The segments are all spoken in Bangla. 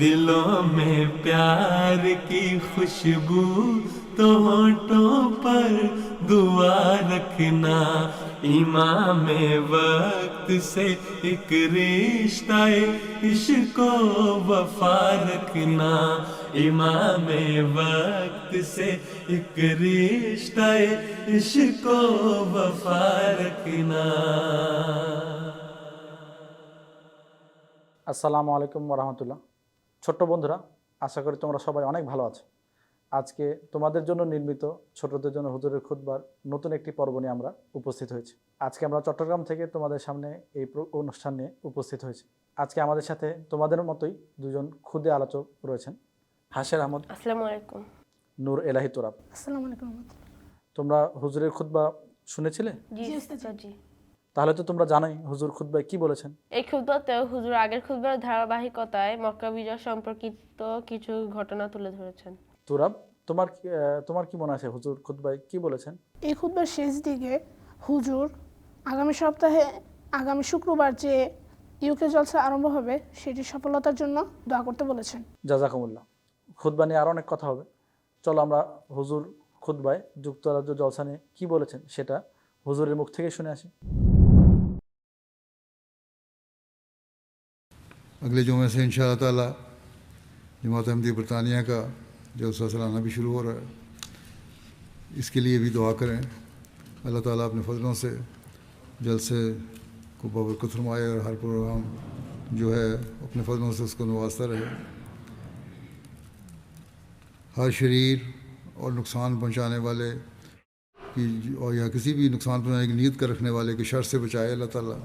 دلوں میں پیار کی خوشبو تو ہونٹوں پر دعا رکھنا۔ امام وقت سے ایک رشتہ عشق و وفا رکھنا۔ امام وقت سے ایک رشتہ عشق و وفا رکھنا۔ السلام علیکم ورحمۃ اللہ۔ ছোট্ট বন্ধুরা আশা করি তোমরা সবাই অনেক ভালো আছো। আজকে তোমাদের জন্য নির্মিত ছোটদের জন্য হুজুরের খুতবার নতুন একটি পর্ব নিয়ে আমরা উপস্থিত হয়েছি। আজকে আমরা চট্টগ্রাম থেকে তোমাদের সামনে এই অনুষ্ঠান নিয়ে উপস্থিত হয়েছি। আজকে আমাদের সাথে তোমাদের মতোই দুজন ক্ষুদে আলোচক রয়েছেন। হাসের আহমদ আসসালামু আলাইকুম। নূর এলাহি তোরাব। আসসালামু আলাইকুম। তোমরা হুজুরের খুতবা শুনেছিলে? জি। তাহলে তো তোমরা জানোই হুজুর খুতবায় কি বলেছেন। এই খুতবাতে হুজুর আগের খুতবার ধারাবাহিকতায় মক্কা বিজয় সম্পর্কিত কিছু ঘটনা তুলে ধরেছেন। তোরাব তোমার আহ, তোমার কি মনে আছে হুজুর খুতবায় কি বলেছেন? এই খুতবার শেষ দিকে হুজুর আগামী সপ্তাহে আগামী শুক্রবার যে ইউকে জলসা আরম্ভ হবে সেটি সফলতার জন্য দোয়া করতে বলেছেন। জাজাকুমুল্লাহ। খুতবা নিয়ে আরও অনেক কথা হবে। চলো আমরা হুজুর খুতবায় যুক্তরাজ্য জলসা নিয়ে কী বলেছেন সেটা হুজুরের মুখ থেকে শুনে আসি। اگلے جمعے سے ان شاء اللہ تعالیٰ جماعت احمدی برطانیہ کا جو سلسلانہ بھی شروع ہو رہا ہے، اس کے لیے بھی دعا کریں۔ اللہ تعالیٰ اپنے فضلوں سے جلسے کو بابرکت فرمائے اور ہر پروگرام جو ہے اپنے فضلوں سے اس کو نوازتا رہے۔ ہر شریر اور نقصان پہنچانے والے کی اور یا کسی بھی نقصان پہنچانے کی نیت کا رکھنے والے کے شر سے بچائے اللہ تعالیٰ۔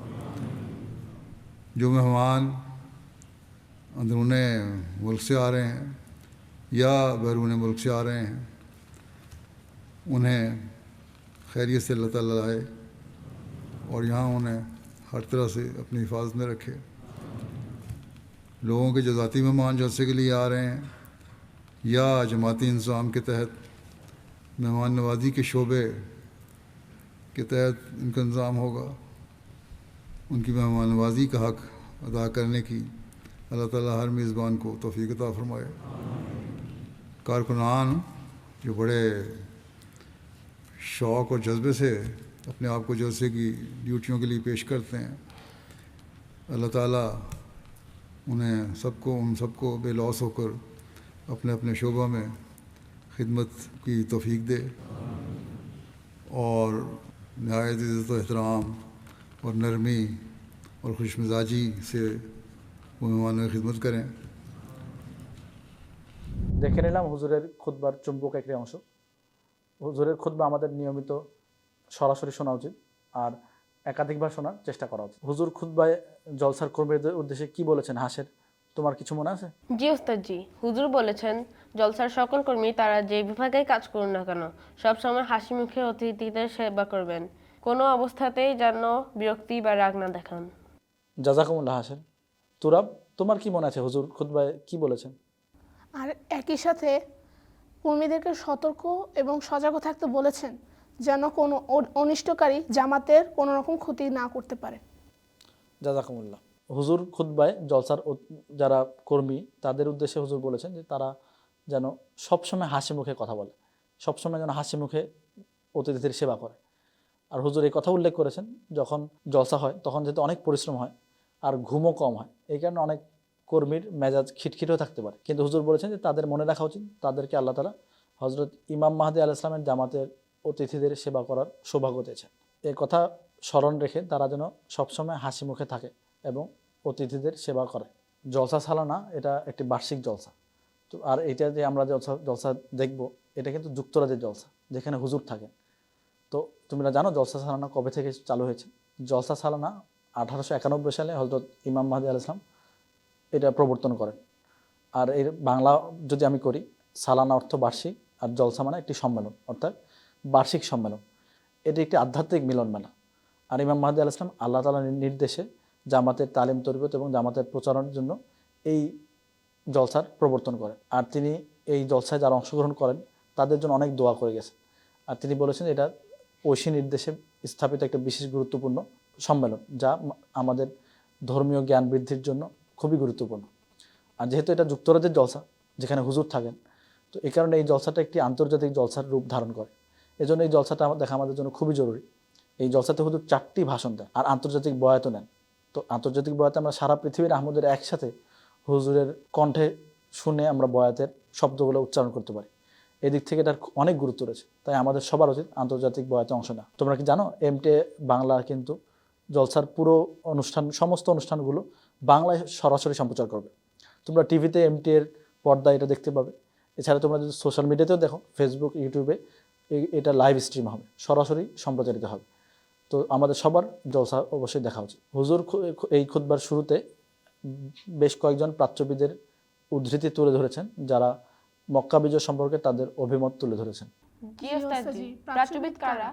جو مہمان اندرون ملک سے آ رہے ہیں یا بیرون ملک سے آ رہے ہیں، انہیں خیریت سے اللہ تعالیٰ آئے اور یہاں انہیں ہر طرح سے اپنی حفاظت میں رکھے۔ لوگوں کے جو ذاتی مہمان جلسے کے لیے آ رہے ہیں یا جماعتی انظام کے تحت مہمان نوازی کے شعبے کے تحت ان کا انظام ہوگا۔ ان کی مہمان نوازی کا حق ادا کرنے کی اللہ تعالیٰ ہر میزبان کو توفیق عطا فرمائے۔ کارکنان جو بڑے شوق اور جذبے سے اپنے آپ کو جلسے کی ڈیوٹیوں کے لیے پیش کرتے ہیں، اللہ تعالیٰ انہیں سب کو، ان سب کو بے لوس ہو کر اپنے اپنے شعبہ میں خدمت کی توفیق دے۔ اور نہایت عزت و احترام اور نرمی اور خوش مزاجی سے খিদমত করে। দেখে নিলাম হুজুরের খুদ্বার চুম্বক একটি অংশ হুজুরের খুদ্া আমাদের নিয়মিত সরাসরি শোনা উচিত আর একাধিকবার শোনার চেষ্টা করা উচিত। হুজুর খুদ্বায় জলসার কর্মীদের উদ্দেশ্যে কি বলেছেন হাসের? তোমার কিছু মনে আছে? জি ওস্তাদ জি হুজুর বলেছেন জলসার সকল কর্মী তারা যে বিভাগে কাজ করুন না কেন সবসময় হাসি মুখে অতিথিদের সেবা করবেন। কোনো অবস্থাতেই যেন বিরক্তি বা রাগ না দেখান। জাজাকুমুল্লাহ হাসেন তুরাব তোমার কি মনে আছে হুজুর খুতবায়? কি বলেছেন? আর একই সাথে কর্মীদেরকে সতর্ক এবং সজাগ থাকতে বলেছেন যেন কোনো অনিষ্টকারী জামাতের কোনো রকম ক্ষতি না করতে পারে। জাজাকুমুল্লাহ। হুজুর খুতবায় জলসার যারা কর্মী তাদের উদ্দেশ্যে হুজুর বলেছেন যে তারা যেন সবসময় হাসি মুখে কথা বলে। সবসময় যেন হাসি মুখে অতিথিদের সেবা করে। আর হুজুর এই কথা উল্লেখ করেছেন যখন জলসা হয় তখন যেহেতু অনেক পরিশ্রম হয় আর ঘুমও কম হয়। এই কারণে অনেক কর্মীর মেজাজ খিটখিটেও থাকতে পারে। কিন্তু হুজুর বলেছেন যে তাদের মনে রাখা উচিত, তাদেরকে আল্লাহ তালা হজরত ইমাম মাহাদি আল ইসলামের জামাতের অতিথিদের সেবা করার সৌভাগ্য দিয়েছেন। এই কথা স্মরণ রেখে তারা যেন সবসময় হাসি মুখে থাকে এবং অতিথিদের সেবা করে। জলসা সালানা এটা একটি বার্ষিক জলসা। তো আর এটা যে আমরা জলসা জলসা দেখব, এটা কিন্তু যুক্তরাজ্যের জলসা, যেখানে হুজুর থাকেন। তো তোমরা জানো জলসা সালানা কবে থেকে চালু হয়েছে? জলসা সালানা আঠারোশো একানব্বই সালে হজরত ইমাম মাহাদি আল ইসলাম এটা প্রবর্তন করেন। আর এর বাংলা যদি আমি করি, সালানা অর্থ বার্ষিক আর জলসা মানে একটি সম্মেলন, অর্থাৎ বার্ষিক সম্মেলন। এটি একটি আধ্যাত্মিক মিলন মেলা আর ইমাম মাহাদি আল ইসলাম আল্লাহ তালার নির্দেশে জামাতের তালিম তরবিয়ত এবং জামাতের প্রচারণের জন্য এই জলসার প্রবর্তন করেন। আর তিনি এই জলসায় যারা অংশগ্রহণ করেন, তাদের জন্য অনেক দোয়া করে গেছেন। আর তিনি বলেছেন এটা ঐশী নির্দেশে স্থাপিত একটা বিশেষ গুরুত্বপূর্ণ সম্মেলন, যা আমাদের ধর্মীয় জ্ঞান বৃদ্ধির জন্য খুবই গুরুত্বপূর্ণ। আর যেহেতু এটা যুক্তরাজ্যের জলসা, যেখানে হুজুর থাকেন, তো এই কারণে এই জলসাটা একটি আন্তর্জাতিক জলসার রূপ ধারণ করে। এজন্য এই জলসাটা দেখা আমাদের জন্য খুবই জরুরি। এই জলসাতে হুজুর চারটি ভাষণ দেন, আর আন্তর্জাতিক বয়াত নেন। তো আন্তর্জাতিক বয়াতে আমরা সারা পৃথিবীর আহমদের একসাথে হুজুরের কণ্ঠে শুনে আমরা বয়াতের শব্দগুলো উচ্চারণ করতে পারি। এদিক থেকে এটার অনেক গুরুত্ব রয়েছে, তাই আমাদের সবার উচিত আন্তর্জাতিক বয়াতে অংশ নেওয়া। তোমরা কি জানো এমটে বাংলা কিন্তু জলসার পুরো অনুষ্ঠান সমস্ত অনুষ্ঠানগুলো বাংলায় সরাসরি সম্প্রচার করবে। তোমরা টিভিতে এমটি এর পর্দা এটা দেখতে পাবে। এছাড়া তোমরা যদি সোশ্যাল মিডিয়াতেও দেখো ফেসবুক ইউটিউবে এটা লাইভ স্ট্রিম হবে সরাসরি সম্প্রচারিত হবে। তো আমাদের সবার জলসা অবশ্যই দেখা উচিত। হুজুর এই খুতবার শুরুতে বেশ কয়েকজন প্রাচ্যবিদের উদ্ধৃতি তুলে ধরেছেন যারা মক্কা বিজয় সম্পর্কে তাদের অভিমত তুলে ধরেছেন। প্রাচ্যবিদ কারা?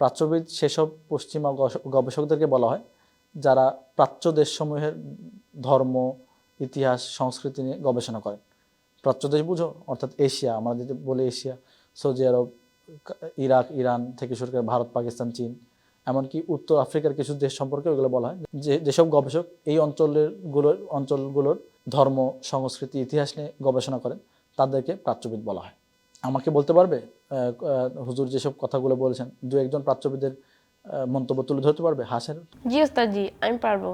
প্রাচ্যবিদ সেসব পশ্চিমা গবেষকদেরকে বলা হয়, যারা প্রাচ্য দেশসমূহের ধর্ম, ইতিহাস, সংস্কৃতি নিয়ে গবেষণা করেন। প্রাচ্য দেশ বুঝো, অর্থাৎ এশিয়া, আমরা যদি বলি Asia, Saudi Arab, Iraq, Iran থেকে শুরু করে ভারত, পাকিস্তান, চীন, এমনকি উত্তর আফ্রিকার কিছু দেশ সম্পর্কে ওগুলো বলা হয়। যে যেসব গবেষক এই অঞ্চলেরগুলোর, অঞ্চলগুলোর ধর্ম, সংস্কৃতি, ইতিহাস নিয়ে গবেষণা করেন, তাদেরকে প্রাচ্যবিদ বলা হয়। আমাকে বলতে পারবে? হুজুর যেসব কথাগুলো বলেছেন দু একজন প্রাচ্যবিদের মন্তব্য তুলে ধরতে পারবে? হাসের? জি ওস্তাদ জি আমি পারব।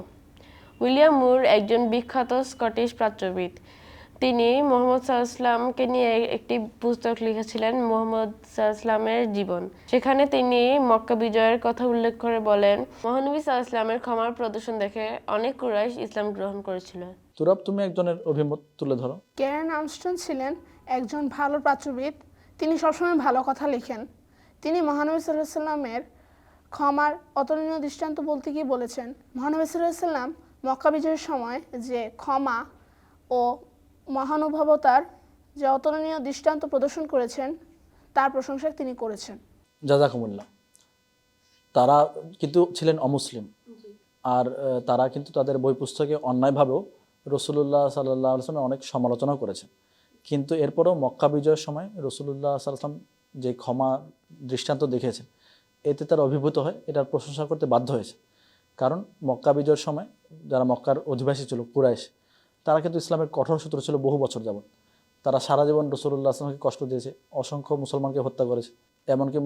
উইলিয়াম মুর একজন বিখ্যাত স্কটিশ প্রাচ্যবিদ। তিনি মোহাম্মদ সাল্লামকে নিয়ে একটি পুস্তক লিখেছিলেন মোহাম্মদ সাল্লামের জীবন। সেখানে তিনি মক্কা বিজয়ের কথা উল্লেখ করে বলেন মহানবী সাল্লামের ক্ষমার প্রদর্শন দেখে অনেক কুরাইশ ইসলাম গ্রহণ করেছিল। তুরাব তুমি একজনের অভিমত তুলে ধরো। ক্যারেন আমস্টন ছিলেন একজন ভালো প্রাচ্যবিদ তিনি সবসময় ভালো কথা লেখেন। তিনি মহানবী সাল্লাহ সাল্লামের ক্ষমার অতুলনীয় দৃষ্টান্ত বলতে গিয়ে বলেছেন মহানবী সাল্লাহ সাল্লাম মক্কা বিজয়ের সময় যে ক্ষমা ও মহানুভবতার যে অতুলনীয় দৃষ্টান্ত প্রদর্শন করেছেন তার প্রশংসা তিনি করেছেন। জাজাকুমুল্লাহ তারা কিন্তু ছিলেন অমুসলিম। আর তারা কিন্তু তাদের বই পুস্তকে অন্যায়ভাবেও রসুল্লাহ সাল্লাহ আসলামের অনেক সমালোচনা করেছেন। কিন্তু এরপরেও মক্কা বিজয়ের সময় রসুল্লাহ সাল্লাম যে ক্ষমা দৃষ্টান্ত দেখেছেন এতে তারা অভিভূত হয়, এটার প্রশংসা করতে বাধ্য হয়েছে। কারণ মক্কা বিজয়ের সময় যারা মক্কার অধিবাসী ছিল, কুরাইশ, তারা কিন্তু ইসলামের কঠোর সূত্র ছিল বহু বছর যাবত তারা সারা জীবন রসুল্লাহ আসলামকে কষ্ট দিয়েছে, অসংখ্য মুসলমানকে হত্যা করেছে, এমনকি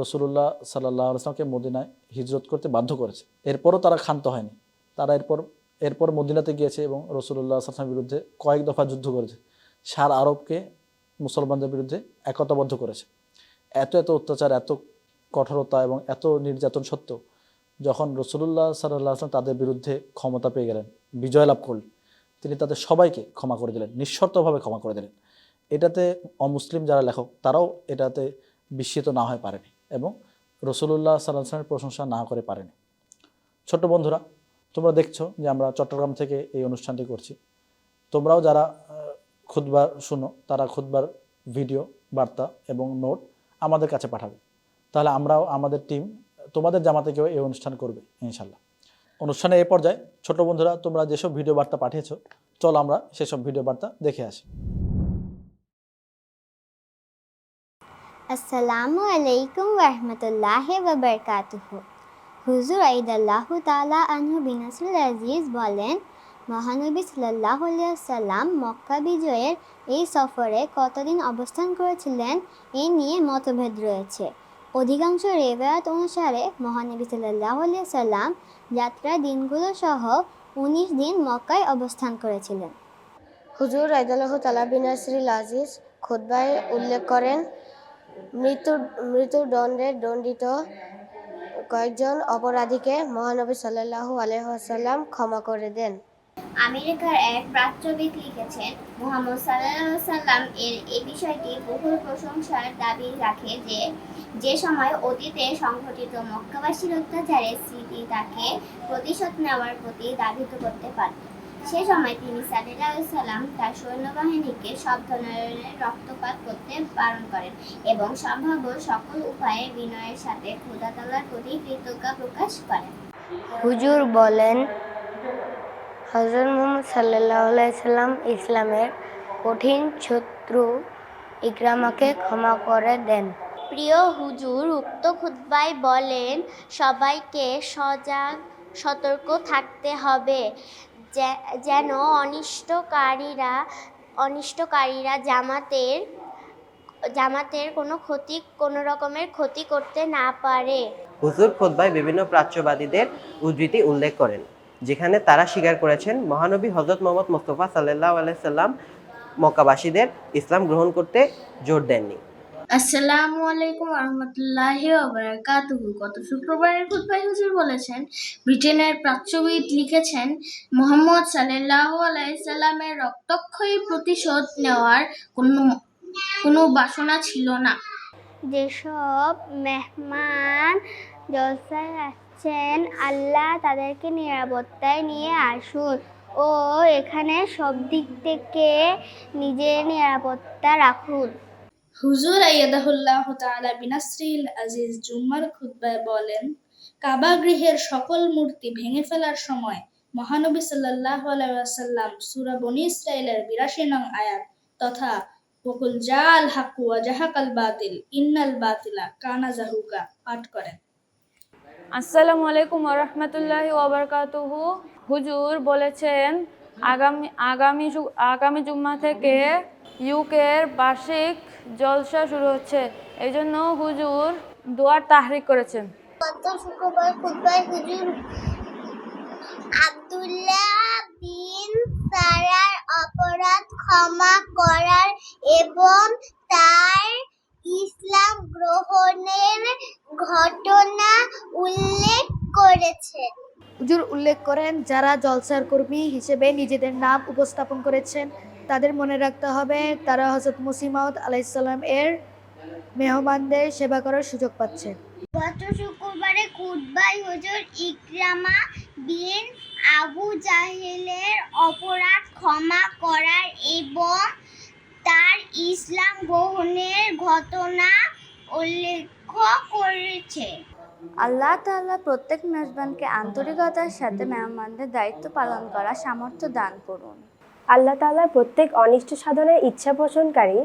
রসুল্লাহ সাল্লাহ আসলামকে মদিনায় হিজরত করতে বাধ্য করেছে। এরপরও তারা ক্ষান্ত হয়নি। তারা এরপর এরপর মদিনাতে গিয়েছে এবং রসুল্লাহ আসলামের বিরুদ্ধে কয়েক দফা যুদ্ধ করেছে। সার আরবকে মুসলমানদের বিরুদ্ধে একতাবদ্ধ করেছে। এত এত অত্যাচার, এত কঠোরতা এবং এত নির্যাতন সত্ত্বেও যখন রসুল্লাহ সাল্লাহ আসলাম তাদের বিরুদ্ধে ক্ষমতা পেয়ে গেলেন, বিজয় লাভ করলেন, তিনি তাদের সবাইকে ক্ষমা করে দিলেন, নিঃশর্তভাবে ক্ষমা করে দিলেন। এটাতে অমুসলিম যারা লেখক, তারাও এটাতে বিস্মিত না হয়ে পারেনি এবং রসুল্লাহ সাল্লাহ আসলামের প্রশংসা না করে পারেনি। ছোট্ট বন্ধুরা, তোমরা দেখছ যে আমরা চট্টগ্রাম থেকে এই অনুষ্ঠানটি করছি। তোমরাও যারা খুতবার শুনো, তারা খুদবার ভিডিও, বার্তা এবং নোট আমাদের কাছে পাঠাবে। তাহলে আমরাও আমাদের টিম, তোমাদের জামাতে কেউ এই অনুষ্ঠান করবে ইনশাল্লাহ অনুষ্ঠানে এই পর্যায়ে, ছোট বন্ধুরা, তোমরা যেসব ভিডিও বার্তা পাঠিয়েছো, চলো আমরা সেসব ভিডিও বার্তা দেখে আসি। আসসালামু আলাইকুম রহমতুল্লাহ হুজুর আইদাল্লাহ তালা আনহু বিনাসুল আজিজ বলেন মহানবী সাল্লাহ সাল্লাম মক্কা বিজয়ের এই সফরে কতদিন অবস্থান করেছিলেন এ নিয়ে মতভেদ রয়েছে। অধিকাংশ রেবায়াত অনুসারে মহানবী সাল্লাহ সাল্লাম যাত্রার দিনগুলো সহ উনিশ দিন মক্কায় অবস্থান করেছিলেন। হুজুর আইদালাহ তালা বিন নাসরিল আজিজ খুদ্বায় উল্লেখ করেন, মৃত্যু, মৃত্যুদণ্ডে দণ্ডিত কয়েকজন অপরাধীকে মহানবী সাল্লাল্লাহু আলহাম ক্ষমা করে দেন। আমেরিকার এক প্রাচ্যবিদ লিখেছেন, মোহাম্মদ সাল্লাহ সাল্লাম এর এই বিষয়টি বহুল প্রশংসার দাবি রাখে যে যে সময় অতীতে সংঘটিত মক্কাবাসীর অত্যাচারের স্মৃতি তাকে প্রতিশোধ নেওয়ার প্রতি দাবিত করতে পারে। সে সময় তিনি সাল্লাম তার সৈন্যবাহিনীকে সব ধরনের রক্তপাত করতে বারণ করেন এবং সম্ভাব্য সকল উপায়ে বিনয়ের সাথে ক্ষুদাতলার প্রতি কৃতজ্ঞতা প্রকাশ করেন। হুজুর বলেন হজরত মোহাম্মদ সাল্লাহ সাল্লাম ইসলামের কঠিন শত্রু ইকরামাকে ক্ষমা করে দেন। প্রিয় হুজুর উক্ত খুতবায় বলেন সবাইকে সজাগ সতর্ক থাকতে হবে। যেন অনিষ্টকারীরা অনিষ্টকারীরা জামাতের জামাতের কোনো ক্ষতি কোনো রকমের ক্ষতি করতে না পারে। হুজুর খোদ্বায় বিভিন্ন প্রাচ্যবাদীদের উদ্ধৃতি উল্লেখ করেন। যেখানে তারা স্বীকার করেছেন মহানবী হজরত মোহাম্মদ মোস্তফা সাল্লাহ আলাইসাল্লাম মক্কাবাসীদের ইসলাম গ্রহণ করতে জোর দেননি। আসসালামু আলাইকুম রহমতুল্লাহি ওবারাকাতুহু গত শুক্রবারের খুতবায় হুজুর বলেছেন, ব্রিটেনের প্রাচ্যবিদ লিখেছেন, মোহাম্মদ সাল্লাল্লাহু আলাইহি রক্তক্ষয়ী প্রতিশোধ নেওয়ার কোনো কোনো বাসনা ছিল না। যেসব মেহমান জলসায় আসছেন আল্লাহ তাদেরকে নিরাপত্তায় নিয়ে আসুন ও এখানে সব দিক থেকে নিজের নিরাপত্তা রাখুন। হুজুর আইয়াদাহুল্লাহ তাআলা বিনাসরিল আজিজ জুম্মার খুতবায় বলেন, কাবা গৃহের সকল মূর্তি ভেঙে ফেলার সময় মহানবী সাল্লাল্লাহু আলাইহি ওয়াসাল্লাম সূরা বনী ইসরাইলের 82 নং আয়াত তথা ওকুল জাল হাক্কু ওয়া জাহাকাল বাতিল ইন্নাল বাতিলা কানা জাহুকা পাঠ করেন। আসসালামু আলাইকুম ওবরকাতুহু হুজুর বলেছেন আগামী আগামী আগামী জুম্মা থেকে ইউকের বার্ষিক জলসা শুরু হচ্ছে। এই জন্য হুজুর দোয়ার তাহরিক করেছেন। গত শুক্রবার খুতবায় হুজুর আব্দুল্লাহ বিন সারার অপরাধ ক্ষমা করার এবং তার ইসলাম গ্রহণের ঘটনা উল্লেখ করেছেন হুজুর উল্লেখ করেন যারা জলসার কর্মী হিসেবে নিজেদের নাম উপস্থাপন করেছেন তাদের মনে রাখতে হবে তারা হজরত মুসিমাউদ আলাইসাল্লাম এর মেহমানদের সেবা করার সুযোগ পাচ্ছে। গত শুক্রবারে খুতবায় হুজুর ইকরামা বিন আবু জাহেলের অপরাধ ক্ষমা করার এবং তার ইসলাম গ্রহণের ঘটনা উল্লেখ করেছে। আল্লাহ তাআলা প্রত্যেক মেজবানকে আন্তরিকতার সাথে মেহমানদের দায়িত্ব পালন করার সামর্থ্য দান করুন। আল্লাহ তাআলার প্রত্যেক অনিষ্ট সাধনের ইচ্ছা পোষণকারী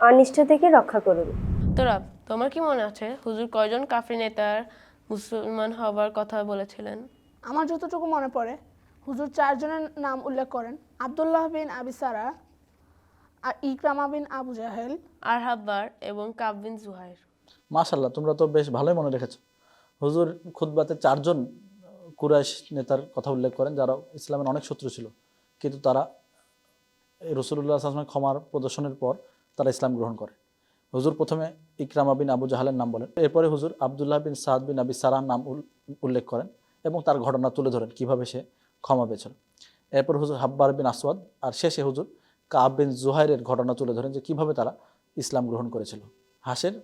অনিষ্ট থেকে রক্ষা করুন। তোরা তোমার কি মনে আছে? হুজুর কয়জন কাফরি নেতার মুসলমান হবার কথা বলেছিলেন? আমার যতটুকু মনে পড়ে হুজুর চারজনের নাম উল্লেখ করেন। আব্দুল্লাহ বিন আবিসারা আর ইকরামা বিন আবু জাহেল। আর হাব্বার এবং কাববিন জুহাইর। মাশাল্লাহ তোমরা তো বেশ ভালোই মনে রেখেছো। হুজুর খুতবাতে চারজন কুরাইশ নেতার কথা উল্লেখ করেন যারা ইসলামের অনেক শত্রু ছিল। কিন্তু তারা এই রসুল্লাহ আসলামের ক্ষমার প্রদর্শনের পর তারা ইসলাম গ্রহণ করে। হুজুর প্রথমে ইকরামা বিন আবু জাহালের নাম বলেন। এরপরে হুজুর আবদুল্লাহ বিন সাদ বিন আবি সারার নাম উল- উল্লেখ করেন এবং তার ঘটনা তুলে ধরেন কীভাবে সে ক্ষমা পেয়েছিল। এরপর হুজুর হাব্বার বিন আসওয়াদ আর শেষে হুজুর কাব বিন জুহাইরের ঘটনা তুলে ধরেন যে কীভাবে তারা ইসলাম গ্রহণ করেছিল। হাসের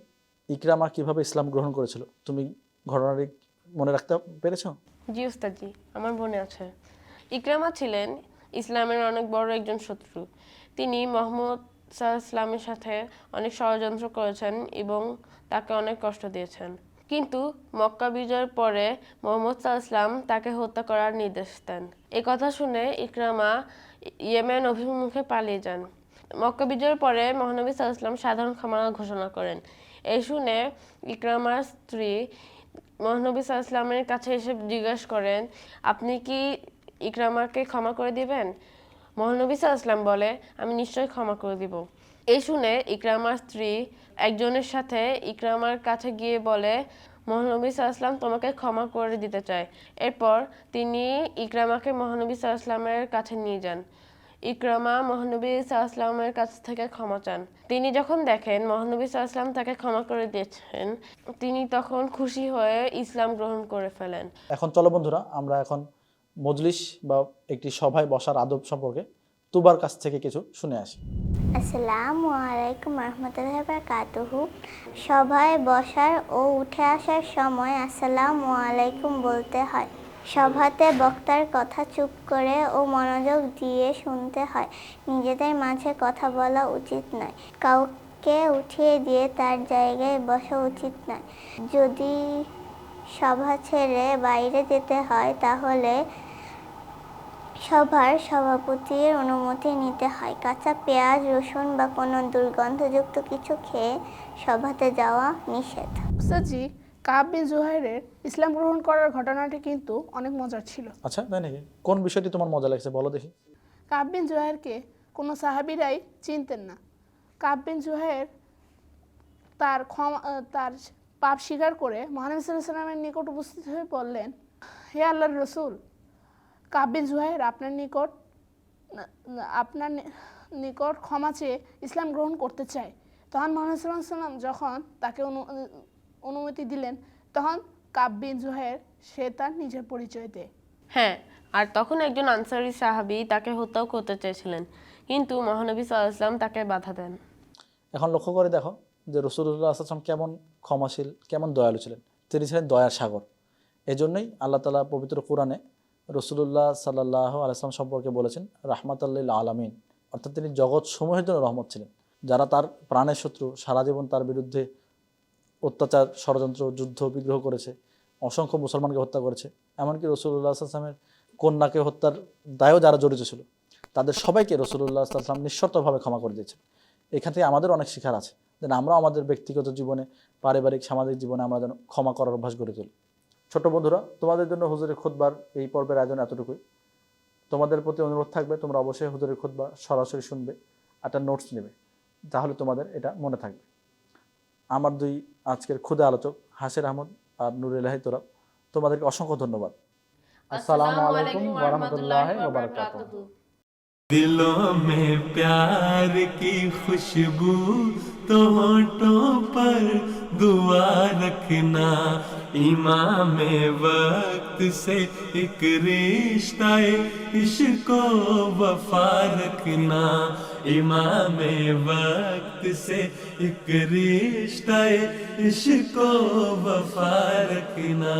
ইকরামা কীভাবে ইসলাম গ্রহণ করেছিল, তুমি ঘটনাটি মনে রাখতে পেরেছ? জি উস্তাদজি, আমার মনে আছে। ইকরামা ছিলেন ইসলামের অনেক বড় একজন শত্রু। তিনি মোহাম্মদ সাহা ইসলামের সাথে অনেক ষড়যন্ত্র করেছেন এবং তাকে অনেক কষ্ট দিয়েছেন। কিন্তু মক্কা বিজয়ের পরে মোহাম্মদ ইসলাম তাকে হত্যা করার নির্দেশ দেন। এ কথা শুনে ইকরামা ইয়েমেন অভিমুখে পালিয়ে যান। মক্কা বিজয়ের পরে মহানবী সাল্লাম সাধারণ ক্ষমা ঘোষণা করেন। এই শুনে ইকরামার স্ত্রী মহানবী সাল্লামের কাছে এসে জিজ্ঞাসা করেন, আপনি কি ইকরামাকে ক্ষমা করে দিবেন? মহানবী সাল্লাম বলে, আমি নিশ্চয়ই ক্ষমা করে দিব। এই শুনে ইকরামার স্ত্রী একজনের সাথে ইকরামার কাছে গিয়ে বলে মহানবী সাল্লাম তোমাকে ক্ষমা করে দিতে চায়। এরপর তিনি ইকরামাকে মহানবী সাল্লামের কাছে নিয়ে যান। ইকরামা মহানবী সাল্লামের কাছ থেকে ক্ষমা চান। তিনি যখন দেখেন মহানবী সাল্লাম তাকে ক্ষমা করে দিয়েছেন, তিনি তখন খুশি হয়ে ইসলাম গ্রহণ করে ফেলেন। এখন চলো বন্ধুরা, আমরা এখন মজলিস বা একটি সভায় বসার আদব সম্পর্কে তুবার কাছ থেকে কিছু শুনে আসি। আসসালামু আলাইকুম রহমতুল্লাহ বারকাতুহু। সভায় বসার ও উঠে আসার সময় আসসালামু আলাইকুম বলতে হয়। সভাতে বক্তার কথা চুপ করে ও মনোযোগ দিয়ে শুনতে হয়। নিজেদের মাঝে কথা বলা উচিত নয়। কাউকে উঠিয়ে দিয়ে তার জায়গায় বসা উচিত নয়। যদি সভা ছেড়ে বাইরে যেতে হয় তাহলে সভার সভাপতির অনুমতি নিতে হয়। কাঁচা পেঁয়াজ রসুন বা কোনো দুর্গন্ধযুক্ত কিছু খেয়ে সভাতে যাওয়া নিষেধ। উস্তাদজি কাব বিন জুহাইরের ইসলাম গ্রহণ করার ঘটনাটি কিন্তু অনেক মজার ছিল। আচ্ছা তাই নাকি? কোন বিষয়টি তোমার মজা লাগছে বলো দেখি। কাব বিন জুহাইরকে কোনো সাহাবিরাই চিনতেন না। কাব বিন জুহাইর তার ক্ষমা তার পাপ স্বীকার করে মহানবী সাল্লাহ সাল্লামের নিকট উপস্থিত হয়ে বললেন হে আল্লাহর রসুল কাব বিন জুহাইর আপনার নিকট আপনার নিকট ক্ষমা চেয়ে ইসলাম গ্রহণ করতে চায়। তখন মহানবী সাল্লাহ সাল্লাম যখন তাকে অনু- অনুমতি দিলেন তখন কাব বিন জুহাইর সে তার নিজের পরিচয় দেয়। হ্যাঁ আর তখন একজন আনসারি সাহাবি তাকে হত্যাও করতে চেয়েছিলেন। কিন্তু মহানবী সাল্লাম তাকে বাধা দেন। এখন লক্ষ্য করে দেখো যে রসুল্লাহ আসলাম কেমন ক্ষমাশীল কেমন দয়ালু ছিলেন। তিনি ছিলেন দয়ার সাগর। এজন্যই আল্লাহ তালা পবিত্র কোরআনে রসুল্লাহ সাল্লাহ আলাইসলাম সম্পর্কে বলেছেন, রাহমাতাল্লিল আলামিন। অর্থাৎ তিনি জগৎ সমূহের জন্য রহমত ছিলেন। যারা তার প্রাণের শত্রু, সারা জীবন তার বিরুদ্ধে অত্যাচার, ষড়যন্ত্র, যুদ্ধ বিগ্রহ করেছে, অসংখ্য মুসলমানকে হত্যা করেছে, এমনকি রসুল্লাহ আসলামের কন্যাকে হত্যার দায়ও যারা জড়িত ছিল, তাদের সবাইকে রসুল্লাহ আসলাম নিঃশর্তভাবে ক্ষমা করে দিয়েছেন। এখান থেকে আমাদের অনেক শিখার আছে যেন আমরা আমাদের ব্যক্তিগত জীবনে, পারিবারিক, সামাজিক জীবনে আমরা যেন ক্ষমা করার অভ্যাস গড়ে তুলি। ছোট বন্ধুরা তোমাদের জন্য হুজুরের খুদবার এই পর্বের আয়োজন এতটুকুই। তোমাদের প্রতি অনুরোধ থাকবে তোমরা অবশ্যই হুজুরের খুদবা সরাসরি শুনবে একটা নোটস নেবে তাহলে তোমাদের এটা মনে থাকবে। আমার দুই আজকের ক্ষুদে আলোচক হাসির আহমদ আর নুর এলাহি তোরা তোমাদেরকে অসংখ্য ধন্যবাদ। আসসালামু আলাইকুম ওরহমতুল্লাহ دلوں میں پیار کی خوشبو تو ہونٹوں پر دعا رکھنا۔ امام وقت سے ایک رشتہ عشق کو وفا رکھنا۔ امام وقت سے ایک رشتہ عشق کو وفا رکھنا۔